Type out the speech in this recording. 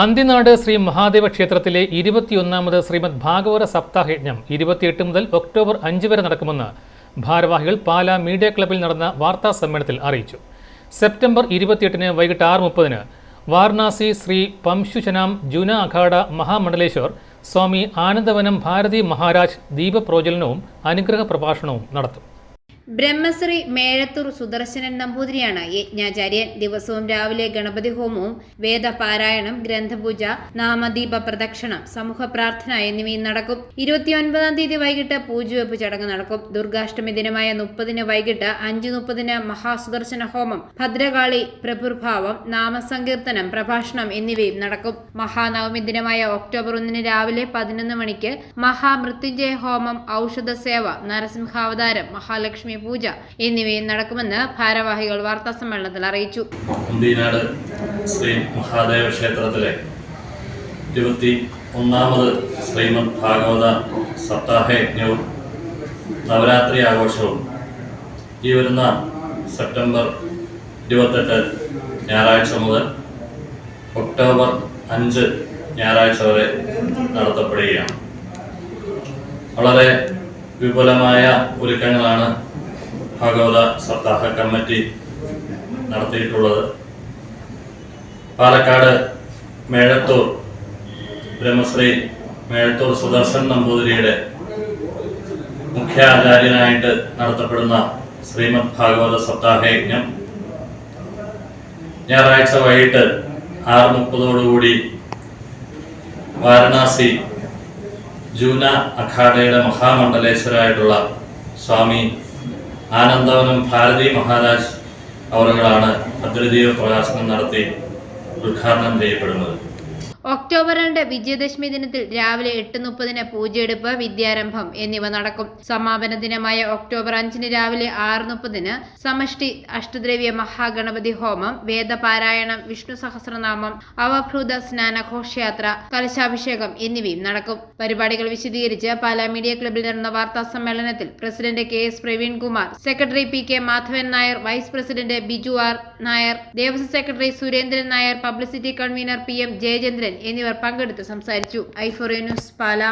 അന്തിനാട് ശ്രീ മഹാദേവ ക്ഷേത്രത്തിലെ ഇരുപത്തിയൊന്നാമത് ശ്രീമദ് ഭാഗവത സപ്താഹയജ്ഞം ഇരുപത്തിയെട്ട് മുതൽ ഒക്ടോബർ അഞ്ച് വരെ നടക്കുമെന്ന് ഭാരവാഹികൾ പാലാ മീഡിയ ക്ലബിൽ നടന്ന വാർത്താ സമ്മേളനത്തിൽ അറിയിച്ചു. സെപ്റ്റംബർ ഇരുപത്തിയെട്ടിന് വൈകിട്ട് ആറ് മുപ്പതിന് വാരണാസി ശ്രീ പംശുശനാം ജുന അഖാഡ മഹാമണ്ഡലേശ്വർ സ്വാമി ആനന്ദവനം ഭാരതി മഹാരാജ് ദീപപ്രോജ്വലനവും അനുഗ്രഹ പ്രഭാഷണവും നടത്തും. ബ്രഹ്മശ്രീ മേഴത്തൂർ സുദർശനൻ നമ്പൂതിരിയാണ്. യജ്ഞാചാര്യൻ ദിവസവും രാവിലെ ഗണപതി ഹോമവും വേദപാരായണം ഗ്രന്ഥപൂജ നാമദീപ പ്രദക്ഷിണം സമൂഹ പ്രാർത്ഥന എന്നിവയും നടക്കും. ഇരുപത്തിയൊൻപതാം തീയതി വൈകിട്ട് പൂജവെപ്പ് ചടങ്ങ് നടക്കും. ദുർഗാഷ്ടമി ദിനമായ മുപ്പതിന് വൈകിട്ട് അഞ്ച് മുപ്പതിന് മഹാസുദർശന ഹോമം ഭദ്രകാളി പ്രഭുർഭാവം നാമസങ്കീർത്തനം പ്രഭാഷണം എന്നിവയും നടക്കും. മഹാനവമി ദിനമായ ഒക്ടോബർ ഒന്നിന് രാവിലെ പതിനൊന്ന് മണിക്ക് മഹാമൃത്യുഞ്ജയ ഹോമം ഔഷധ സേവ നരസിംഹാവതാരം മഹാലക്ഷ്മി പൂജ എന്നിവയും നടക്കുമെന്ന് ഭാരവാഹികൾ വാർത്താ സമ്മേളനത്തിൽ അറിയിച്ചു. കുന്തിനാട് ശ്രീ മഹാദേവ ക്ഷേത്രത്തിലെ ഇരുപത്തി ഒന്നാമത് ശ്രീമദ് ഭാഗവത സപ്താഹയജ്ഞവും നവരാത്രി ആഘോഷവും ഈ വരുന്ന സെപ്റ്റംബർ ഇരുപത്തെട്ട് ഞായറാഴ്ച മുതൽ ഒക്ടോബർ അഞ്ച് ഞായറാഴ്ച വരെ നടത്തപ്പെടുകയാണ്. വളരെ വിപുലമായ ഒരുക്കങ്ങളാണ് ഭാഗവത സപ്താഹ കമ്മിറ്റി നടത്തിയിട്ടുള്ളത്. പാലക്കാട് മേഴത്തൂർ ബ്രഹ്മശ്രീ മേഴത്തൂർ സുദർശൻ നമ്പൂതിരിയുടെ മുഖ്യാചാര്യനായിട്ട് നടത്തപ്പെടുന്ന ശ്രീമദ് ഭാഗവത സപ്താഹ യജ്ഞം ഞായറാഴ്ച വൈകിട്ട് ആറ് മുപ്പതോടുകൂടി വാരണാസി ജൂന അഖാഡയുടെ മഹാമണ്ഡലേശ്വരായിട്ടുള്ള സ്വാമി ആനന്ദവനം ഭാരതി മഹാരാജ് അവറുകളാണ് ഭദ്രദീപ പ്രകാശനം നടത്തി ഉദ്ഘാടനം ചെയ്യപ്പെടുന്നത്. ഒക്ടോബർ രണ്ട് വിജയദശമി ദിനത്തിൽ രാവിലെ എട്ട് മുപ്പതിന് പൂജയെടുപ്പ് വിദ്യാരംഭം എന്നിവ നടക്കും. സമാപന ദിനമായ ഒക്ടോബർ അഞ്ചിന് രാവിലെ ആറ് മുപ്പതിന് സമഷ്ടി അഷ്ടദ്രവ്യ മഹാഗണപതി ഹോമം വേദപാരായണം വിഷ്ണു സഹസ്രനാമം അവഭൂത സ്നാന ഘോഷയാത്ര കലശാഭിഷേകം എന്നിവയും നടക്കും. പരിപാടികൾ വിശദീകരിച്ച് പാലാ മീഡിയ ക്ലബിൽ നടന്ന വാർത്താ സമ്മേളനത്തിൽ president K S Praveenkumar secretary P K Madhavan Nair vice president Biju R Nair Devaswom secretary Surendran Nair publicity convener P M Jayachandran എന്നിവർ പങ്കെടുത്ത് സംസാരിച്ചു. ഐഫോറിയ ന്യൂസ് പാല.